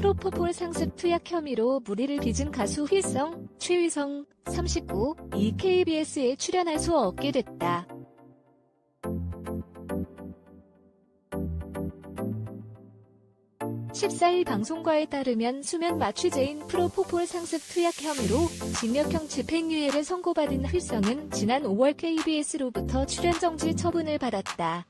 프로포폴 상습 투약 혐의로 무리를 빚은 가수 휘성, 최휘성, 39, 이 KBS에 출연할 수 없게 됐다. (14일) 방송과에 따르면 수면 마취제인 프로포폴 상습 투약 혐의로 징역형 집행유예를 선고받은 휘성은 지난 5월 KBS로부터 출연 정지 처분을 받았다.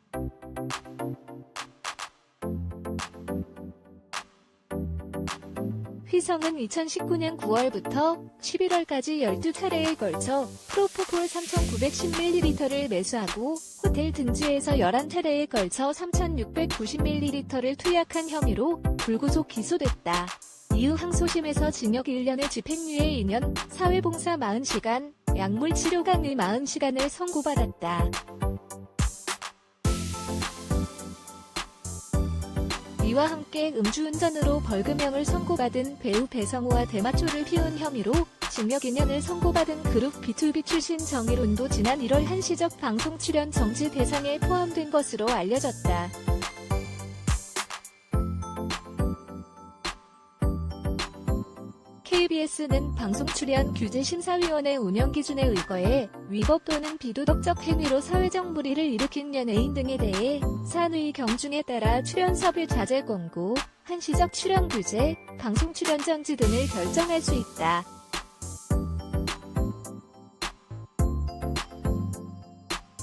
휘성은 2019년 9월부터 11월까지 12차례에 걸쳐 프로포폴 3,910ml를 매수하고 호텔 등지에서 11차례에 걸쳐 3,690ml를 투약한 혐의로 불구속 기소됐다. 이후 항소심에서 징역 1년의 집행유예 2년, 사회봉사 40시간, 약물 치료 강의 40시간을 선고받았다. 이와 함께 음주운전으로 벌금형을 선고받은 배우 배성우와 대마초를 피운 혐의로 징역 2년을 선고받은 그룹 B2B 출신 정일훈도 지난 1월 한시적 방송 출연 정지 대상에 포함된 것으로 알려졌다. KBS는 방송 출연 규제 심사위원회 운영 기준에 의거해 위법 또는 비도덕적 행위로 사회적 무리를 일으킨 연예인 등에 대해 산의 경중에 따라 출연 섭외 자제 권고, 한시적 출연 규제, 방송 출연 정지 등을 결정할 수 있다.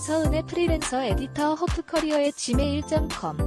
서은의 프리랜서 에디터 허프커리어의 gmail.com